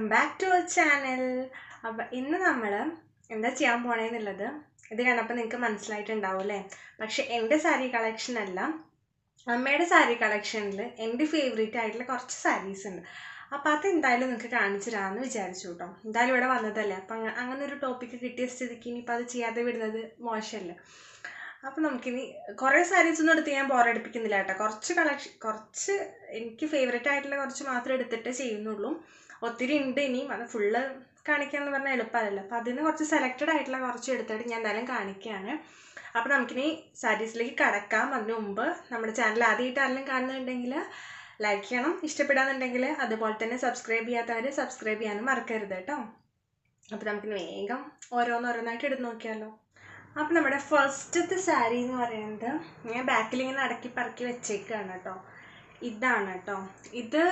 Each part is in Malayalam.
Welcome back to our channel. അപ്പം ഇന്ന് നമ്മൾ എന്താ ചെയ്യാൻ പോണേന്നുള്ളത് ഇത് കണ്ടപ്പോൾ നിങ്ങൾക്ക് മനസ്സിലായിട്ടുണ്ടാവും അല്ലേ? പക്ഷെ എന്റെ സാരി കളക്ഷൻ അല്ല അമ്മയുടെ സാരി കളക്ഷനിൽ എന്റെ ഫേവറേറ്റ് ആയിട്ടുള്ള കുറച്ച് സാരീസ് ഉണ്ട്. അപ്പോൾ അത് എന്തായാലും നിങ്ങൾക്ക് കാണിച്ചു തരാമെന്ന് വിചാരിച്ചു കേട്ടോ എന്തായാലും ഇവിടെ വന്നതല്ലേ? അപ്പം അങ്ങ- അങ്ങനെ ഒരു ടോപ്പിക്ക് കിട്ടിയ സ്ഥിതിക്ക് ഇനിയിപ്പോൾ അത് ചെയ്യാതെ വിടുന്നത് മോശമല്ലേ അപ്പം നമുക്കിനി കുറേ സാരീസ് ഒന്നും എടുത്ത് ഞാൻ ബോറടിപ്പിക്കുന്നില്ല കേട്ടോ കുറച്ച് കളക്ഷൻ കുറച്ച് എനിക്ക് ഫേവറേറ്റ് ആയിട്ടുള്ള കുറച്ച് മാത്രം എടുത്തിട്ട് ചെയ്യുന്നുള്ളൂ. ഒത്തിരി ഉണ്ട് ഇനിയും. അത് ഫുള്ള് കാണിക്കാന്ന് പറഞ്ഞാൽ എളുപ്പമല്ലല്ലോ അപ്പോൾ അതിന് കുറച്ച് സെലക്റ്റഡ് ആയിട്ടുള്ള കുറച്ച് എടുത്തിട്ട് ഞാൻ എന്തായാലും കാണിക്കുകയാണ് അപ്പോൾ നമുക്കിനി സാരീസിലേക്ക് കടക്കാം. അതിന് മുമ്പ് നമ്മുടെ ചാനൽ ആദ്യമായിട്ട് ആരെങ്കിലും കാണുന്നുണ്ടെങ്കിൽ ലൈക്ക് ചെയ്യണം. ഇഷ്ടപ്പെടാന്നുണ്ടെങ്കിൽ അതുപോലെ തന്നെ സബ്സ്ക്രൈബ് ചെയ്യാത്തവർ സബ്സ്ക്രൈബ് ചെയ്യാനും മറക്കരുത് കേട്ടോ. അപ്പോൾ നമുക്കിനി വേഗം ഓരോന്നോരോന്നായിട്ട് എടുത്ത് നോക്കിയാലോ. അപ്പോൾ നമ്മുടെ ഫസ്റ്റത്തെ സാരി എന്ന് പറയുന്നത് ഞാൻ ബാക്കിൽ ഇങ്ങനെ അടക്കി പറക്കി വെച്ചേക്കാണ് കേട്ടോ. ഇതാണ് കേട്ടോ. ഇത്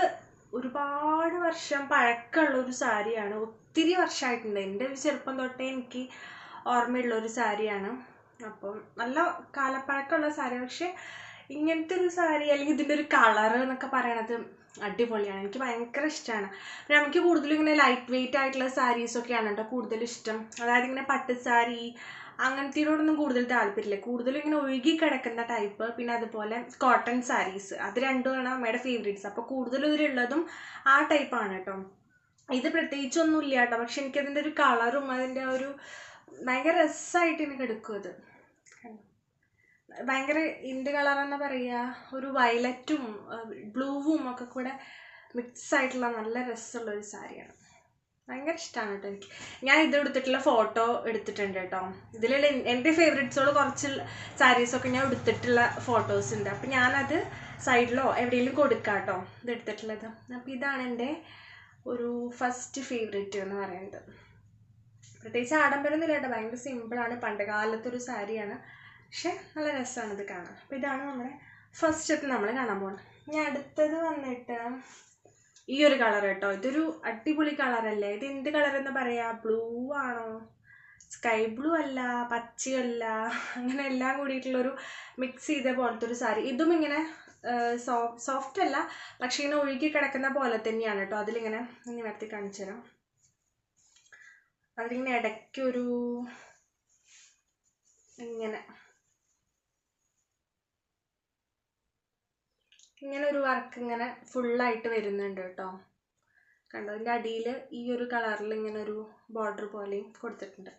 ഒരുപാട് വർഷം പഴക്കമുള്ള ഒരു സാരിയാണ്. ഒത്തിരി വർഷമായിട്ടുണ്ട് എന്റെ ഒരു ചെറുപ്പം തൊട്ടേ എനിക്ക് ഓർമ്മയുള്ള ഒരു സാരിയാണ്. അപ്പം നല്ല കാലപ്പഴക്കമുള്ള സാരി. പക്ഷേ ഇങ്ങനത്തെ ഒരു സാരി അല്ലെങ്കിൽ ഇതിന്റെ ഒരു കളർ എന്നൊക്കെ പറയണത് അടിപൊളിയാണ്. എനിക്ക് ഭയങ്കര ഇഷ്ടമാണ്. പിന്നെ നമുക്ക് കൂടുതലും ഇങ്ങനെ ലൈറ്റ് വെയിറ്റ് ആയിട്ടുള്ള സാരീസൊക്കെയാണ് കേട്ടോ കൂടുതൽ ഇഷ്ടം. അതായത് ഇങ്ങനെ പട്ട് സാരി അങ്ങനത്തേനോടൊന്നും കൂടുതൽ താല്പര്യമില്ല. കൂടുതലും ഇങ്ങനെ ഒഴുകി കിടക്കുന്ന ടൈപ്പ് പിന്നെ അതുപോലെ കോട്ടൺ സാരീസ് അത് രണ്ടുമാണ് അമ്മയുടെ ഫേവറേറ്റ്സ് അപ്പോൾ കൂടുതലും ഇതിലുള്ളതും ആ ടൈപ്പാണ് കേട്ടോ ഇത് പ്രത്യേകിച്ചൊന്നും ഇല്ല കേട്ടോ പക്ഷെ എനിക്കതിന്റെ ഒരു കളറും അതിന്റെ ഒരു ഭയങ്കര രസമായിട്ട് എനിക്ക് എടുക്കും അത്. ഭയങ്കര കളർ എന്ന് പറയുക ഒരു വയലറ്റും ബ്ലൂവും ഒക്കെ കൂടെ മിക്സ് ആയിട്ടുള്ള നല്ല രസമുള്ള ഒരു സാരിയാണ്. ഭയങ്കര ഇഷ്ടമാണ് കേട്ടോ എനിക്ക്. ഞാൻ ഇത് എടുത്തിട്ടുള്ള ഫോട്ടോ എടുത്തിട്ടുണ്ട് കേട്ടോ. ഇതിലുള്ള എന്റെ ഫേവറേറ്റ്സുകൾ കുറച്ച് സാരീസൊക്കെ ഞാൻ എടുത്തിട്ടുള്ള ഫോട്ടോസ് ഉണ്ട്. അപ്പം ഞാനത് സൈഡിലോ എവിടെയെങ്കിലും കൊടുക്കാം കേട്ടോ ഇത് എടുത്തിട്ടുള്ളത്. അപ്പം ഇതാണ് എന്റെ ഒരു ഫസ്റ്റ് ഫേവറേറ്റ് എന്ന് പറയുന്നത്. പ്രത്യേകിച്ച് ആഡംബരമൊന്നുമില്ല കേട്ടോ ഭയങ്കര സിമ്പിളാണ് പണ്ട് കാലത്തൊരു സാരിയാണ് പക്ഷെ നല്ല രസമാണ് ഇത് കാണാൻ. അപ്പം ഇതാണ് നമ്മുടെ ഫസ്റ്റ് നമ്മൾ കാണാൻ പോകുന്നത് ഇനി അടുത്തത് വന്നിട്ട് ഈ ഒരു കളർ കേട്ടോ. ഇതൊരു അടിപൊളി കളറല്ലേ ഇത് എന്ത് കളർ എന്ന് പറയാ? ബ്ലൂ ആണോ? സ്കൈ ബ്ലൂ അല്ല പച്ചയല്ല അങ്ങനെ എല്ലാം കൂടിയിട്ടുള്ളൊരു മിക്സ് ചെയ്ത പോലത്തെ ഒരു സാരി. ഇതും ഇങ്ങനെ സോഫ്റ്റ് അല്ല പക്ഷെ ഇങ്ങനെ ഒഴുകി കിടക്കുന്ന പോലെ തന്നെയാണ് കേട്ടോ. അതിലിങ്ങനെ ഇനി നടത്തി കാണിച്ചു തരാം. അതിലിങ്ങനെ ഇടയ്ക്കൊരു ഇങ്ങനെ ഇങ്ങനെ ഒരു വർക്ക് ഇങ്ങനെ ഫുള്ളായിട്ട് വരുന്നുണ്ട് കേട്ടോ. കണ്ടോ? അതിന്റെ അടിയിൽ ഈ ഒരു കളറിൽ ഇങ്ങനെ ഒരു ബോർഡർ പോലെയും കൊടുത്തിട്ടുണ്ട്.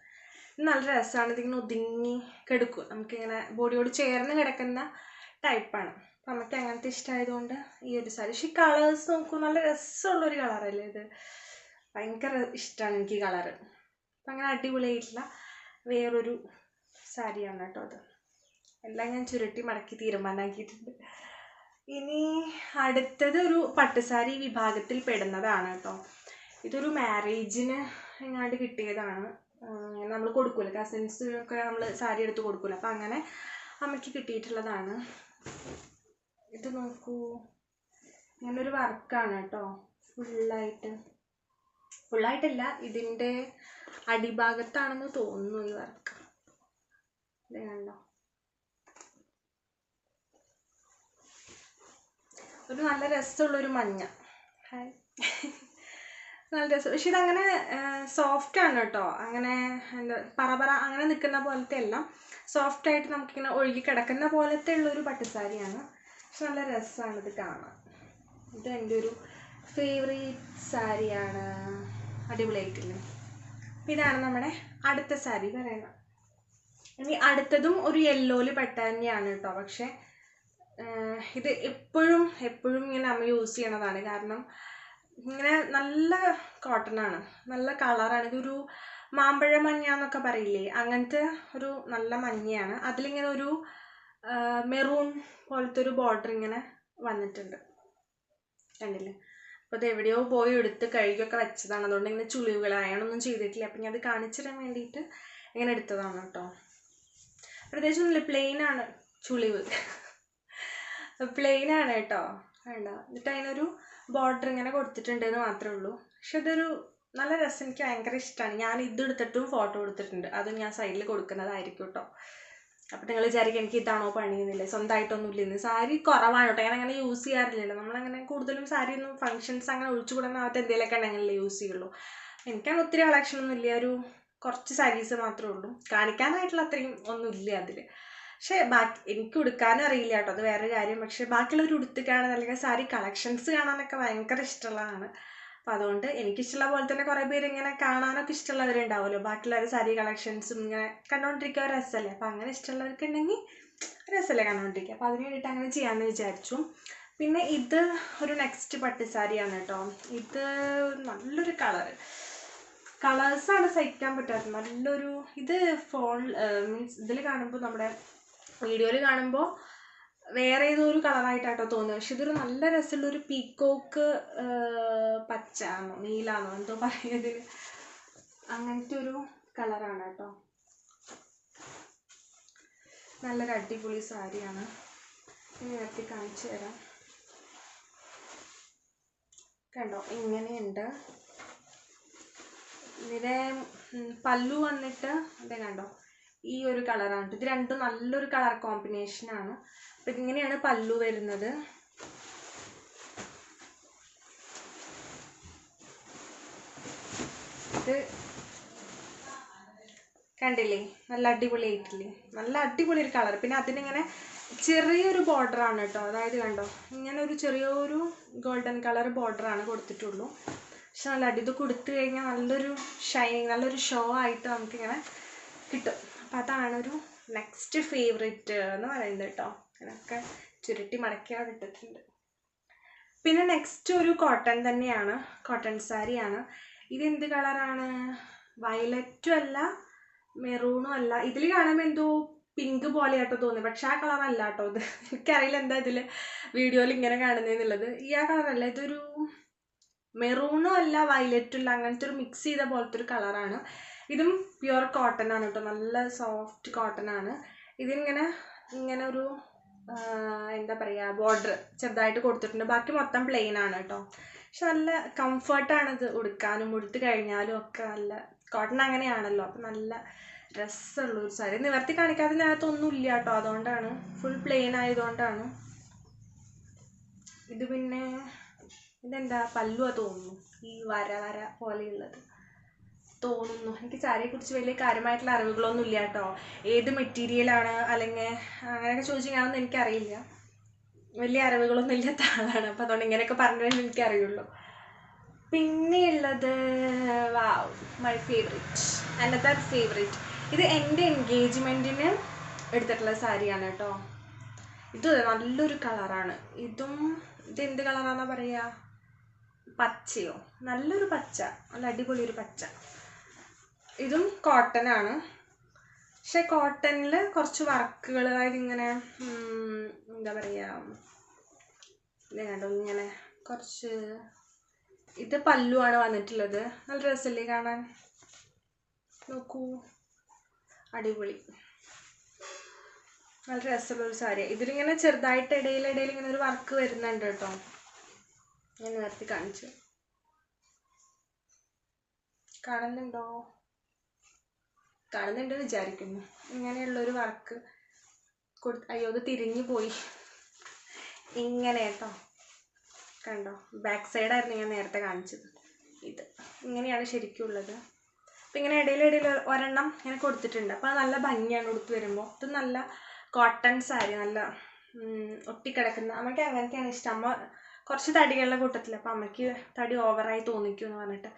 നല്ല രസമാണ് ഇതിങ്ങനെ ഒതുങ്ങി കിടക്കും. നമുക്കിങ്ങനെ ബോഡിയോട് ചേർന്ന് കിടക്കുന്ന ടൈപ്പാണ് അപ്പം നമുക്ക് അങ്ങനത്തെ ഇഷ്ടമായതുകൊണ്ട് ഈ ഒരു സാരി. പക്ഷേ കളേഴ്സ് നോക്കും നല്ല രസമുള്ളൊരു കളറല്ലേ ഇത്. ഭയങ്കര ഇഷ്ടമാണ് എനിക്ക് ഈ കളറ് അപ്പം അങ്ങനെ അടിപൊളിയായിട്ടുള്ള വേറൊരു സാരിയാണ് കേട്ടോ അത് എല്ലാം ഞാൻ ചുരുട്ടി മടക്കി തീരുമാനമാക്കിയിട്ടുണ്ട് ഇനി അടുത്തത് ഒരു പട്ടുസാരി വിഭാഗത്തിൽ പെടുന്നതാണ് കേട്ടോ. ഇതൊരു മാരേജിന് എങ്ങാണ്ട് കിട്ടിയതാണ്. നമ്മൾ കൊടുക്കൂല. കസിൻസ് ഒക്കെ നമ്മൾ സാരി എടുത്ത് കൊടുക്കൂല. അപ്പം അങ്ങനെ അമ്മയ്ക്ക് കിട്ടിയിട്ടുള്ളതാണ്. ഇത് നോക്കൂ. ഇങ്ങനൊരു വർക്കാണ് കേട്ടോ. ഫുള്ളായിട്ട്. ഫുള്ളായിട്ടില്ല ഇതിന്റെ അടിഭാഗത്താണെന്ന് തോന്നുന്നു ഈ വർക്ക്. ഇത് കണ്ടോ? ഒരു നല്ല രസമുള്ളൊരു മഞ്ഞ. ഹായ് നല്ല രസം. പക്ഷെ ഇതങ്ങനെ സോഫ്റ്റ് ആണ് കേട്ടോ. അങ്ങനെ എന്താ പറ പറ അങ്ങനെ നിൽക്കുന്ന പോലത്തെ അല്ല സോഫ്റ്റായിട്ട് നമുക്കിങ്ങനെ ഒഴുകി കിടക്കുന്ന പോലത്തെ ഉള്ളൊരു പട്ടുസാരിയാണ്. പക്ഷെ നല്ല രസമാണ് ഇത് കാണാൻ. ഇത് എന്റെ ഒരു ഫേവറേറ്റ് സാരിയാണ്. അടിപൊളിയായിട്ടില്ലേ? ഇതാണ് നമ്മുടെ അടുത്ത സാരി. പറയുന്നത് ഇനി അടുത്തതും ഒരു യെല്ലോയിൽ പെട്ട തന്നെയാണ് കേട്ടോ. പക്ഷേ ഇത് എപ്പോഴും എപ്പോഴും ഇങ്ങനെ അമ്മ യൂസ് ചെയ്യണതാണ്. കാരണം ഇങ്ങനെ നല്ല കോട്ടൺ ആണ്. നല്ല കളറാണ് ഇതൊരു മാമ്പഴ മഞ്ഞ എന്നൊക്കെ പറയില്ലേ? അങ്ങനത്തെ ഒരു നല്ല മഞ്ഞയാണ്. അതിലിങ്ങനെ ഒരു മെറൂൺ പോലത്തെ ഒരു ബോർഡർ ഇങ്ങനെ വന്നിട്ടുണ്ട്. കണ്ടില്ലേ? അപ്പോൾ അത് എവിടെയോ പോയി എടുത്ത് കഴുകിയൊക്കെ വെച്ചതാണ്. അതുകൊണ്ട് ഇങ്ങനെ ചുളിവുകൾ അയണൊന്നും ചെയ്തിട്ടില്ല. അപ്പം ഞാൻ അത് കാണിച്ചു വേണ്ടിയിട്ട് ഇങ്ങനെ എടുത്തതാണ് കേട്ടോ. പ്രത്യേകിച്ച് പ്ലെയിനാണ് ചുളിവ്. പ്ലെയിൻ ആണ് കേട്ടോ. വേണ്ട. എന്നിട്ട് അതിനൊരു ബോർഡർ ഇങ്ങനെ കൊടുത്തിട്ടുണ്ട് എന്ന് മാത്രമേ ഉള്ളൂ. പക്ഷെ ഇതൊരു നല്ല രസം. എനിക്ക് ഭയങ്കര ഇഷ്ടമാണ് ഞാൻ ഇത് എടുത്തിട്ടും ഫോട്ടോ എടുത്തിട്ടുണ്ട് അതും ഞാൻ സൈഡിൽ കൊടുക്കുന്നതായിരിക്കും കേട്ടോ. അപ്പം നിങ്ങൾ വിചാരിക്കും എനിക്ക് ഇതാണോ പണിയുന്നില്ല? സ്വന്തമായിട്ടൊന്നും ഇല്ലെന്ന്. സാരി കുറവാണ് കേട്ടോ. ഞാൻ അങ്ങനെ യൂസ് ചെയ്യാറില്ലല്ലോ. നമ്മളങ്ങനെ കൂടുതലും സാരി ഒന്നും ഫങ്ഷൻസ് അങ്ങനെ ഒഴിച്ചുകൂടാനാവാത്ത എന്തെങ്കിലുമൊക്കെ ഉണ്ടെങ്കിലല്ലേ യൂസ് ചെയ്യുള്ളൂ. എനിക്കങ്ങനെ ഒത്തിരി കളക്ഷൻ ഒന്നും ഇല്ല. ഒരു കുറച്ച് സാരീസ് മാത്രമേ ഉള്ളൂ. കാണിക്കാനായിട്ടുള്ള അത്രയും ഒന്നും ഇല്ല അതിൽ പക്ഷേ ബാക്കി എനിക്ക് ഉടുക്കാനും അറിയില്ല കേട്ടോ അത് വേറെ കാര്യം. പക്ഷെ ബാക്കിയുള്ളവർ ഉടുത്ത് കാണാൻ അല്ലെങ്കിൽ സാരി കളക്ഷൻസ് കാണാനൊക്കെ ഭയങ്കര ഇഷ്ടമുള്ളതാണ്. അപ്പം അതുകൊണ്ട് എനിക്കിഷ്ടമുള്ള പോലെ തന്നെ കുറേ പേര് ഇങ്ങനെ കാണാനൊക്കെ ഇഷ്ടമുള്ളവരുണ്ടാവുമല്ലോ. ബാക്കിയുള്ളവർ സാരി കളക്ഷൻസും ഇങ്ങനെ കണ്ടുകൊണ്ടിരിക്കുക രസമല്ലേ? അപ്പം അങ്ങനെ ഇഷ്ടമുള്ളവർക്ക് ഉണ്ടെങ്കിൽ രസമല്ലേ കണ്ടുകൊണ്ടിരിക്കുക അപ്പോൾ അതിന് വേണ്ടിയിട്ട് അങ്ങനെ ചെയ്യാമെന്ന് വിചാരിച്ചു. പിന്നെ ഇത് ഒരു നെക്സ്റ്റ് പട്ട് സാരിയാണ് കേട്ടോ. ഇത് നല്ലൊരു കളറ് കളേഴ്സാണ് സഹിക്കാൻ പറ്റാത്തത്. നല്ലൊരു ഇത് ഫോൺ മീൻസ് ഇതിൽ കാണുമ്പോൾ നമ്മുടെ വീഡിയോയിൽ കാണുമ്പോൾ വേറെ ഏതോ ഒരു കളറായിട്ടാട്ടോ തോന്നുന്നത് പക്ഷെ ഇതൊരു നല്ല രസമുള്ള ഒരു പീക്കോക്ക് പച്ച ആണോ നീലാണോ എന്തോ പറയുന്നതിൽ അങ്ങനത്തെ ഒരു കളറാണ് കേട്ടോ. നല്ലൊരു അടിപൊളി സാരിയാണ്. ഇനി കാണിച്ചു തരാം. കണ്ടോ ഇങ്ങനെയുണ്ട്. ഇതിലെ ഉം, പല്ലു വന്നിട്ട് അതെ കണ്ടോ ഈ ഒരു കളറാണ് ഇത് രണ്ടും നല്ലൊരു കളർ കോമ്പിനേഷനാണ് അപ്പം ഇങ്ങനെയാണ് പല്ലു വരുന്നത്. ഇത് കണ്ടില്ലേ? നല്ല അടിപൊളിയായിട്ടില്ലേ നല്ല അടിപൊളി ഒരു കളർ പിന്നെ അതിനിങ്ങനെ ചെറിയൊരു ബോർഡർ ആണ് കേട്ടോ. അതായത് കണ്ടോ? ഇങ്ങനെ ഒരു ചെറിയൊരു ഗോൾഡൻ കളർ ആണ് കൊടുത്തിട്ടുള്ളൂ. പക്ഷെ നല്ല അടി. ഇത് കൊടുത്തു കഴിഞ്ഞാൽ നല്ലൊരു ഷൈനിങ് നല്ലൊരു ഷോ ആയിട്ട് നമുക്കിങ്ങനെ കിട്ടും. അപ്പം അതാണ് ഒരു നെക്സ്റ്റ് ഫേവറേറ്റ് എന്ന് പറയുന്നത് കേട്ടോ അതൊക്കെ ചുരുട്ടി മടക്കി ഇട്ടിട്ടുണ്ട് പിന്നെ നെക്സ്റ്റ് ഒരു കോട്ടൺ തന്നെയാണ്. കോട്ടൺ സാരിയാണ്. ഇതെന്ത് കളറാണ് വയലറ്റും അല്ല മെറൂണും അല്ല. ഇതിൽ കാണുമ്പോൾ എന്തോ പിങ്ക് പോലെ ആട്ടോ തോന്നി പക്ഷെ ആ കളർ അല്ല കേട്ടോ ഇത്. എനിക്കറിയില്ല എന്താ ഇതിൽ വീഡിയോയിൽ ഇങ്ങനെ കാണുന്നതെന്നുള്ളത് ഈ ആ കളറല്ല ഇതൊരു മെറൂണും അല്ല വയലറ്റും അല്ല. അങ്ങനത്തെ ഒരു മിക്സ് ചെയ്ത പോലത്തെ ഒരു കളറാണ് ഇതും പ്യുവർ കോട്ടൺ ആണ് കേട്ടോ നല്ല സോഫ്റ്റ് കോട്ടൺ ആണ്. ഇതിങ്ങനെ ഇങ്ങനെ ഒരു എന്താ പറയുക ബോർഡർ ചെറുതായിട്ട് കൊടുത്തിട്ടുണ്ട്. ബാക്കി മൊത്തം പ്ലെയിൻ ആണ് കേട്ടോ പക്ഷെ നല്ല കംഫർട്ടാണ് ഇത് ഉടുക്കാനും ഉടുത്ത് കഴിഞ്ഞാലും ഒക്കെ നല്ല കോട്ടൺ അങ്ങനെയാണല്ലോ. അപ്പം നല്ല രസമുള്ള ഒരു സാരി. നിവർത്തി കാണിക്കാത്തതിനകത്തൊന്നും ഇല്ല കേട്ടോ അതുകൊണ്ടാണ് ഫുൾ പ്ലെയിൻ ആയതുകൊണ്ടാണ്. ഇത് പിന്നെ ഇതെന്താ? പല്ലുവാ തോന്നുന്നു. ഈ വര വര പോലെയുള്ളത്. തോന്നുന്നു. എനിക്ക് സാരിയെ കുറിച്ച് വലിയ കാര്യമായിട്ടുള്ള അറിവുകളൊന്നും ഇല്ല കേട്ടോ. ഏത് മെറ്റീരിയലാണ് അല്ലെങ്കിൽ അങ്ങനെയൊക്കെ ചോദിച്ചു ഞാനൊന്നും എനിക്കറിയില്ല. വലിയ അറിവുകളൊന്നും ഇല്ലാത്ത ആളാണ്. അപ്പോൾ അതുകൊണ്ട് ഇങ്ങനെയൊക്കെ പറഞ്ഞു കഴിഞ്ഞാൽ എനിക്കറിയുള്ളൂ. പിന്നെയുള്ളത് wow my favourite another favourite ഇത് എന്റെ എൻഗേജ്മെന്റിന് എടുത്തിട്ടുള്ള സാരിയാണ് കേട്ടോ. ഇത് നല്ലൊരു കളറാണ്. ഇതും ഇത് എന്ത് കളറാണെന്നാ പറയുക? പച്ചയോ? നല്ലൊരു പച്ച. നല്ല അടിപൊളി ഒരു പച്ച. ഇതും കോട്ടൺ ആണ്. പക്ഷെ കോട്ടണിൽ കുറച്ച് വർക്കുകൾ അതായത് ഇങ്ങനെ എന്താ പറയുക കണ്ടോ ഇങ്ങനെ കുറച്ച് ഇത് പല്ലുവാണ് വന്നിട്ടുള്ളത്. നല്ല രസമല്ലേ കാണാൻ. നോക്കൂ. അടിപൊളി. നല്ല രസമുള്ള ഒരു സാരി ഇതിലിങ്ങനെ ചെറുതായിട്ട് ഇടയിലിടയിൽ ഇങ്ങനെ ഒരു വർക്ക് വരുന്നുണ്ട് കേട്ടോ. ഞാൻ നേരത്തെ കാണിച്ചു. കാണുന്നുണ്ടോ? കാണുന്നുണ്ട് വിചാരിക്കുന്നു. ഇങ്ങനെയുള്ളൊരു വർക്ക് കൊടു അയ്യോ അത് തിരിഞ്ഞു പോയി. ഇങ്ങനെ കേട്ടോ. കണ്ടോ? ബാക്ക് സൈഡായിരുന്നു ഞാൻ നേരത്തെ കാണിച്ചത്. ഇത്. ഇങ്ങനെയാണ് ശരിക്കും ഉള്ളത്. അപ്പം ഇങ്ങനെ ഇടയിലിടയിൽ ഒരെണ്ണം ഇങ്ങനെ കൊടുത്തിട്ടുണ്ട്. അപ്പോൾ നല്ല ഭംഗിയാണ് കൊടുത്ത് വരുമ്പോൾ ഇത് നല്ല കോട്ടൺ സാരി നല്ല ഒട്ടിക്കിടക്കുന്ന. അമ്മയ്ക്ക് അങ്ങനത്തെയാണ് ഇഷ്ടം. അമ്മ കുറച്ച് തടികളുടെ കൂട്ടത്തിൽ അപ്പം അമ്മയ്ക്ക് തടി ഓവറായി തോന്നിക്കും എന്ന് പറഞ്ഞിട്ട്.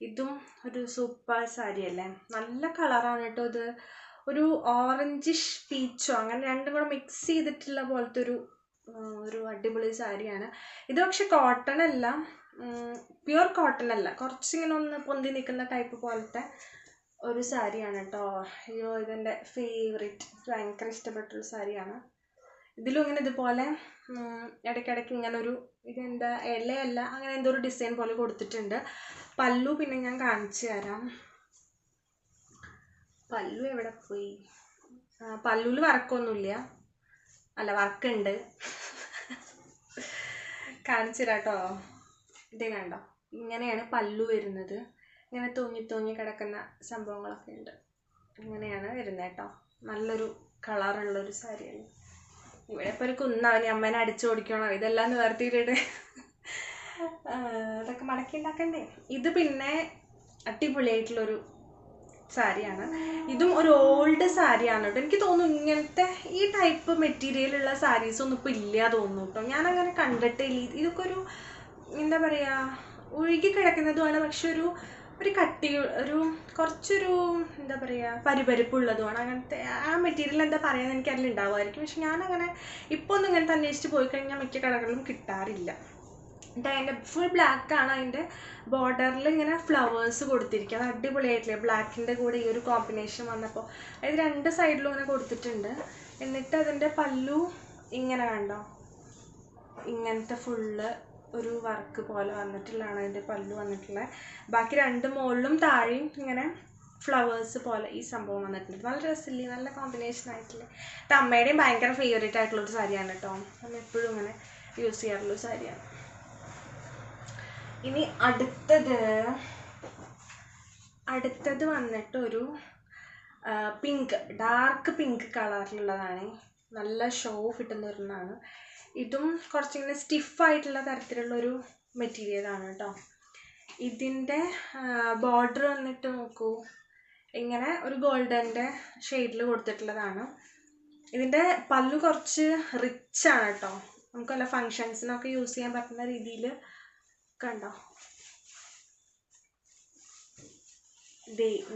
ഇതും ഒരു സൂപ്പർ സാരി അല്ലേ നല്ല കളറാണ് കേട്ടോ ഇത്. ഒരു ഓറഞ്ചിഷ് പീച്ചോ അങ്ങനെ രണ്ടും കൂടെ മിക്സ് ചെയ്തിട്ടുള്ള പോലത്തെ ഒരു ഒരു അടിപൊളി സാരിയാണ്. ഇത് പക്ഷെ കോട്ടൺ അല്ല. പ്യുർ കോട്ടൺ അല്ല. കുറച്ചിങ്ങനെ ഒന്ന് പൊന്തി നിൽക്കുന്ന ടൈപ്പ് പോലത്തെ ഒരു സാരിയാണ് കേട്ടോ. അയ്യോ ഇതെന്റെ ഫേവറേറ്റ് ഭയങ്കര ഇഷ്ടപ്പെട്ടൊരു സാരിയാണ്. ഇതിലും ഇങ്ങനെ ഇതുപോലെ ഇടയ്ക്കിടയ്ക്ക് ഇങ്ങനെ ഒരു ഇതെന്താ ഇലയല്ല അങ്ങനെ എന്തോ ഒരു ഡിസൈൻ പോലെ കൊടുത്തിട്ടുണ്ട്. പല്ലു പിന്നെ ഞാൻ കാണിച്ചു തരാം. പല്ലു എവിടെ പോയി? പല്ലുവിൽ വർക്കൊന്നുമില്ല. അല്ല വർക്കുണ്ട്. കാണിച്ചു തരാട്ടോ ഇതേ കണ്ടോ? ഇങ്ങനെയാണ് പല്ലു വരുന്നത്. ഇങ്ങനെ തൂങ്ങി തൂങ്ങി കിടക്കുന്ന സംഭവങ്ങളൊക്കെ ഉണ്ട്. ഇങ്ങനെയാണ് വരുന്നത് കേട്ടോ. നല്ലൊരു കളറുള്ളൊരു സാരിയാണ്. ഇവിടെ ഇപ്പോൾ ഒരു കുന്നാണ് അമ്മേനെ അടിച്ചു ഓടിക്കണോ. ഇതെല്ലാം നിവർത്തിയിട്ടിട്ട് അതൊക്കെ മടക്കി ഉണ്ടാക്കണ്ടേ ഇത് പിന്നെ അടിപൊളിയായിട്ടുള്ളൊരു സാരിയാണ്. ഇതും ഒരു ഓൾഡ് സാരിയാണ് കേട്ടോ. എനിക്ക് തോന്നുന്നു ഇങ്ങനത്തെ ഈ ടൈപ്പ് മെറ്റീരിയലുള്ള സാരീസ് ഒന്നും ഇപ്പോൾ ഇല്ല തോന്നുന്നു കേട്ടോ. ഞാനങ്ങനെ കണ്ടിട്ടില്ല ഇത് ഇതൊക്കെ ഒരു എന്താ പറയുക ഒഴുകി കിടക്കുന്നതുമാണ്. പക്ഷെ ഒരു ഒരു കട്ടി ഒരു കുറച്ചൊരു എന്താ പറയുക പരിപരിപ്പുള്ളതുമാണ്. അങ്ങനത്തെ ആ മെറ്റീരിയൽ എന്താ പറയുക എനിക്ക് അതിൽ ഉണ്ടാവുമായിരിക്കും പക്ഷെ ഞാനങ്ങനെ ഇപ്പോൾ ഒന്നും ഇങ്ങനത്തെ അന്വേഷിച്ച് പോയി കഴിഞ്ഞാൽ മിക്ക കടകളിലും കിട്ടാറില്ല. എന്നിട്ട് അതിന്റെ ഫുൾ ബ്ലാക്ക് ആണ് അതിന്റെ ബോർഡറിൽ ഇങ്ങനെ ഫ്ലവേഴ്സ് കൊടുത്തിരിക്കുക അത് അടിപൊളിയായിട്ടില്ലേ? ബ്ലാക്കിന്റെ കൂടെ ഈ ഒരു കോമ്പിനേഷൻ വന്നപ്പോൾ അതായത് രണ്ട് സൈഡിലും ഇങ്ങനെ കൊടുത്തിട്ടുണ്ട്. എന്നിട്ട് അതിന്റെ പല്ലു ഇങ്ങനെ കണ്ടോ? ഇങ്ങനത്തെ ഫുള്ള് ഒരു വർക്ക് പോലെ വന്നിട്ടുള്ളതാണ് അതിന്റെ പല്ല് വന്നിട്ടുള്ളത് ബാക്കി രണ്ട് മുകളിലും താഴെയും ഇങ്ങനെ ഫ്ലവേഴ്സ് പോലെ ഈ സംഭവം വന്നിട്ടുണ്ട്. നല്ല രസമില്ലേ? നല്ല കോമ്പിനേഷൻ ആയിട്ടില്ലേ ഇത് അമ്മയുടെയും ഭയങ്കര ഫേവറേറ്റ് ആയിട്ടുള്ളൊരു സാരിയാണ് കേട്ടോ അമ്മ എപ്പോഴും ഇങ്ങനെ യൂസ് ചെയ്യാറുള്ള സാരിയാണ്. ഇനി അടുത്തത് അടുത്തത് വന്നിട്ട് ഒരു പിങ്ക് ഡാർക്ക് പിങ്ക് കളറിലുള്ളതാണ് നല്ല ഷോ കിട്ടുന്ന ഒരെണ്ണമാണ് ഇതും കുറച്ചിങ്ങനെ സ്റ്റിഫായിട്ടുള്ള തരത്തിലുള്ളൊരു മെറ്റീരിയലാണ് കേട്ടോ. ഇതിന്റെ ബോർഡർ വന്നിട്ട് നോക്കൂ. ഇങ്ങനെ ഒരു ഗോൾഡന്റെ ഷെയ്ഡിൽ കൊടുത്തിട്ടുള്ളതാണ്. ഇതിന്റെ പല്ലു കുറച്ച് റിച്ച് ആണ് കേട്ടോ. നമുക്ക് വല്ല ഫങ്ഷൻസിനൊക്കെ യൂസ് ചെയ്യാൻ പറ്റുന്ന രീതിയിൽ കണ്ടോ?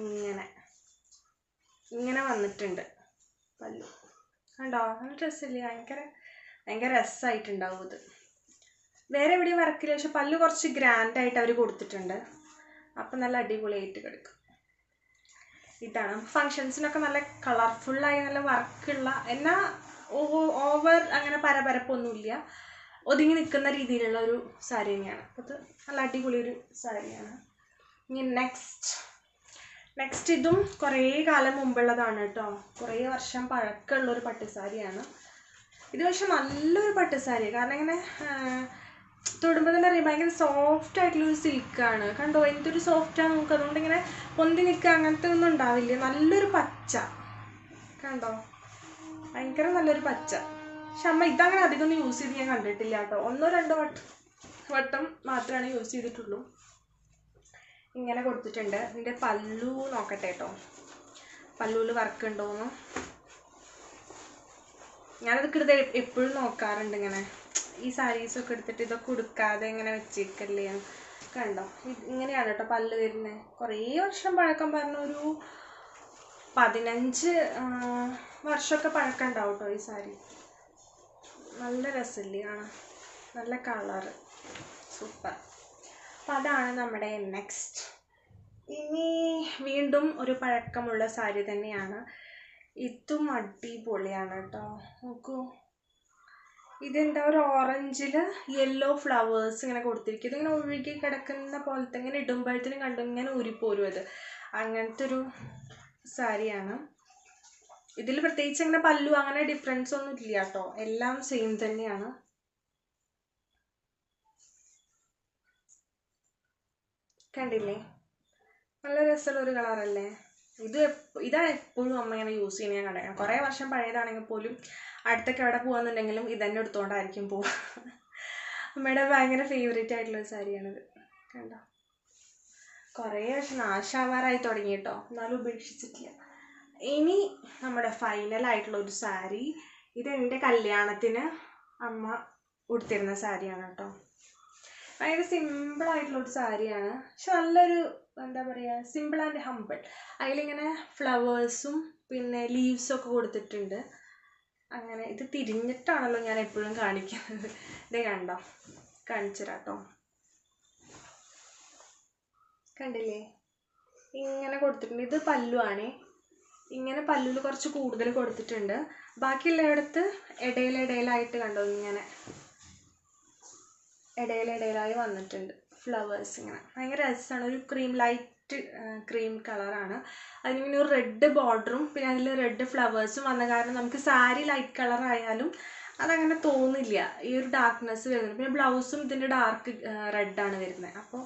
ഇങ്ങനെ. ഇങ്ങനെ വന്നിട്ടുണ്ട് പല്ലു. കണ്ടോ? നല്ല ഡ്രസ്സില്ലേ ഭയങ്കര ഭയങ്കര രസമായിട്ടുണ്ടാവും ഇത്. വേറെ എവിടെയും വർക്കില്ല പക്ഷെ പല്ല് കുറച്ച് ഗ്രാൻഡ് ആയിട്ട് അവർ കൊടുത്തിട്ടുണ്ട്. അപ്പം നല്ല അടിപൊളിയായിട്ട് കിടക്കും. ഇതാണ്. ഫങ്ഷൻസിനൊക്കെ നല്ല കളർഫുള്ളായി നല്ല വർക്കുള്ള എന്നാൽ ഓവർ അങ്ങനെ പരപരപ്പൊന്നുമില്ല. ഒതുങ്ങി നിൽക്കുന്ന രീതിയിലുള്ള ഒരു സാരി തന്നെയാണ്. അപ്പോൾ ഇത് നല്ല അടിപൊളി ഒരു സാരിയാണ്. ഇനി നെക്സ്റ്റ് നെക്സ്റ്റ് ഇതും കുറേ കാലം മുമ്പുള്ളതാണ് കേട്ടോ. കുറേ വർഷം പഴക്കമുള്ള ഒരു പട്ടുസാരിയാണ്. ഇത് പക്ഷെ നല്ലൊരു പട്ടുസാരി കാരണം ഇങ്ങനെ തൊടുമ്പോൾ തന്നെ അറിയാം ഭയങ്കര സോഫ്റ്റ് ആയിട്ടുള്ള ഒരു സിൽക്കാണ് കണ്ടോ? എന്തൊരു സോഫ്റ്റാണ് നമുക്ക്. അതുകൊണ്ട് ഇങ്ങനെ പൊന്തി നിൽക്കുക അങ്ങനത്തെ ഒന്നും ഉണ്ടാവില്ല. നല്ലൊരു പച്ച. കണ്ടോ? ഭയങ്കര നല്ലൊരു പച്ച. പക്ഷെ അമ്മ ഇതങ്ങനെ അധികം യൂസ് ചെയ്ത് ഞാൻ കണ്ടിട്ടില്ല കേട്ടോ. ഒന്നോ രണ്ടോ വട്ടം വട്ടം മാത്രമാണ് യൂസ് ചെയ്തിട്ടുള്ളൂ. ഇങ്ങനെ കൊടുത്തിട്ടുണ്ട്. ഇതിന്റെ പല്ലു നോക്കട്ടെ കേട്ടോ. പല്ലുവിൽ വർക്ക് ഉണ്ടോന്ന്. ഞാനതൊക്കെ എടുത്ത് എപ്പോഴും നോക്കാറുണ്ട് ഇങ്ങനെ. ഈ സാരീസൊക്കെ എടുത്തിട്ട് ഇതൊക്കെ ഉടുക്കാതെ ഇങ്ങനെ വെച്ചേക്കല്ലേ. കണ്ടോ? ഇങ്ങനെയാണ് കേട്ടോ പല്ല് വരുന്നത് കുറേ വർഷം പഴക്കം പറഞ്ഞ ഒരു പതിനഞ്ച് വർഷമൊക്കെ പഴക്കം ഉണ്ടാവും കേട്ടോ ഈ സാരി. നല്ല രസമില്ലേ കാണാൻ? നല്ല കളറ് സൂപ്പർ അപ്പം അതാണ് നമ്മുടെ നെക്സ്റ്റ് ഇനി വീണ്ടും ഒരു പഴക്കമുള്ള സാരി തന്നെയാണ്. ഇതും അടിപൊളിയാണ് കേട്ടോ നോക്കൂ. ഇതെന്താ ഒരു ഓറഞ്ചിൽ യെല്ലോ ഫ്ലവേഴ്സ് ഇങ്ങനെ കൊടുത്തിരിക്കും ഇതിങ്ങനെ ഒഴുകി കിടക്കുന്ന പോലത്തെ ഇങ്ങനെ ഇടുമ്പോഴത്തേനും കണ്ടു ഇങ്ങനെ ഊരിപ്പോരും അത്. അങ്ങനത്തെ ഒരു സാരിയാണ്. ഇതിൽ പ്രത്യേകിച്ച് അങ്ങനെ പല്ലു അങ്ങനെ ഡിഫറൻസ് ഒന്നും ഇല്ല കേട്ടോ എല്ലാം സെയിം തന്നെയാണ്. കണ്ടില്ലേ? നല്ല രസമുള്ള ഒരു കളറല്ലേ ഇത് ഇതാണ് എപ്പോഴും അമ്മ ഇങ്ങനെ യൂസ് ചെയ്യുന്നത് ഞാൻ കണ്ടേക്കണം കുറേ വർഷം പഴയതാണെങ്കിൽ പോലും അടുത്തൊക്കെ എവിടെ പോകാന്നുണ്ടെങ്കിലും ഇതന്നെ എടുത്തുകൊണ്ടായിരിക്കും പോവുക. അമ്മയുടെ ഭയങ്കര ഫേവറേറ്റ് ആയിട്ടുള്ള സാരിയാണിത്. കണ്ടോ? കുറേ വർഷം നാശാവാറായി തുടങ്ങി കേട്ടോ. എന്നാലും ഉപേക്ഷിച്ചിട്ടില്ല. ഇനി നമ്മുടെ ഫൈനൽ ആയിട്ടുള്ള ഒരു സാരി ഇത് എന്റെ കല്യാണത്തിന് അമ്മ ഉടുത്തിരുന്ന സാരിയാണ് കേട്ടോ. ഭയങ്കര സിമ്പിൾ ആയിട്ടുള്ള ഒരു സാരിയാണ്. പക്ഷെ നല്ലൊരു എന്താ പറയുക സിമ്പിൾ ആൻഡ് ഹമ്പിൾ അതിലിങ്ങനെ ഫ്ലവേഴ്സും പിന്നെ ലീവ്സും ഒക്കെ കൊടുത്തിട്ടുണ്ട്. അങ്ങനെ ഇത് തിരിഞ്ഞിട്ടാണല്ലോ ഞാൻ എപ്പോഴും കാണിക്കുന്നത്. ഇത് കണ്ടോ? കാണിച്ചു തരാട്ടോ കണ്ടില്ലേ? ഇങ്ങനെ കൊടുത്തിട്ടുണ്ട്. ഇത് പല്ലുവാണ്. ഇങ്ങനെ പല്ലുവിൽ കുറച്ച് കൂടുതൽ കൊടുത്തിട്ടുണ്ട്. ബാക്കിയുള്ളയിടത്ത് ഇടയിലിടയിലായിട്ട് കണ്ടോ ഇങ്ങനെ? ഇടയിലിടയിലായി വന്നിട്ടുണ്ട്. ഫ്ലവേഴ്സ് ഇങ്ങനെ. ഭയങ്കര രസമാണ് ഒരു ക്രീം ലൈറ്റ് ക്രീം കളറാണ്. അതിന് പിന്നെ ഒരു റെഡ് ബോർഡറും പിന്നെ അതിൽ റെഡ് ഫ്ലവേഴ്സും വന്ന കാരണം നമുക്ക് സാരി ലൈറ്റ് കളറായാലും അതങ്ങനെ തോന്നില്ല. ഈ ഒരു ഡാർക്ക്നെസ് വരുന്നത്. പിന്നെ ബ്ലൗസും ഇതിന്റെ ഡാർക്ക് റെഡാണ് വരുന്നത്. അപ്പോൾ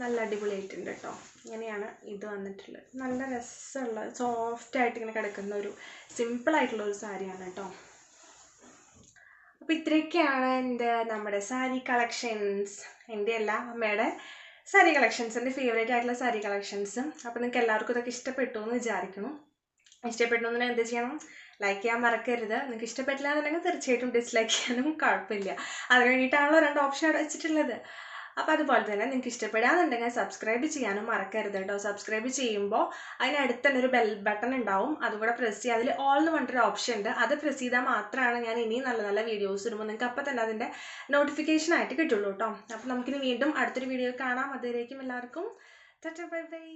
നല്ല അടിപൊളിയായിട്ടുണ്ട് കേട്ടോ ഇങ്ങനെയാണ് ഇത് വന്നിട്ടുള്ളത്. നല്ല രസമുള്ള സോഫ്റ്റ് ആയിട്ട് ഇങ്ങനെ കിടക്കുന്ന ഒരു സിമ്പിൾ ആയിട്ടുള്ള ഒരു സാരിയാണ് കേട്ടോ അപ്പോൾ ഇത്രയൊക്കെയാണ് എന്റെ നമ്മുടെ സാരി കളക്ഷൻസ്. എന്റെ അല്ല അമ്മയുടെ സാരി കളക്ഷൻസ് എന്റെ ഫേവറേറ്റ് ആയിട്ടുള്ള സാരി കളക്ഷൻസ് അപ്പോൾ നിങ്ങൾക്ക് എല്ലാവർക്കും ഇതൊക്കെ ഇഷ്ടപ്പെട്ടു എന്ന് വിചാരിക്കണം ഇഷ്ടപ്പെട്ടു എന്ന് എന്ത് ചെയ്യണം? ലൈക്ക് ചെയ്യാൻ മറക്കരുത്. നിങ്ങൾക്ക് ഇഷ്ടപ്പെട്ടില്ല എന്നുണ്ടെങ്കിൽ തീർച്ചയായിട്ടും ഡിസ്ലൈക്ക് ചെയ്യാനും കുഴപ്പമില്ല. അതിന് വേണ്ടിയിട്ടാണല്ലോ രണ്ട് ഓപ്ഷൻ അവിടെ വെച്ചിട്ടുള്ളത്. അപ്പോൾ അതുപോലെ തന്നെ നിങ്ങൾക്ക് ഇഷ്ടപ്പെടാന്നുണ്ടെങ്കിൽ സബ്സ്ക്രൈബ് ചെയ്യാനും മറക്കരുത് കേട്ടോ. സബ്സ്ക്രൈബ് ചെയ്യുമ്പോൾ അതിനടുത്ത് തന്നെ ഒരു ബെൽ ബട്ടൺ ഉണ്ടാവും. അതുകൂടെ പ്രസ് ചെയ്യുക അതിൽ ഓൾ എന്ന് പറഞ്ഞിട്ടൊരു ഓപ്ഷൻ ഉണ്ട്. അത് പ്രസ് ചെയ്താൽ മാത്രമാണ് ഞാൻ ഇനിയും നല്ല നല്ല വീഡിയോസ് ഇടുമ്പോൾ നിങ്ങൾക്ക് അപ്പോൾ തന്നെ അതിന്റെ നോട്ടിഫിക്കേഷൻ ആയിട്ട് കിട്ടുള്ളൂ കേട്ടോ. അപ്പോൾ നമുക്കിനി വീണ്ടും അടുത്തൊരു വീഡിയോ കാണാം. അതുവരേക്കും എല്ലാവർക്കും. Bye bye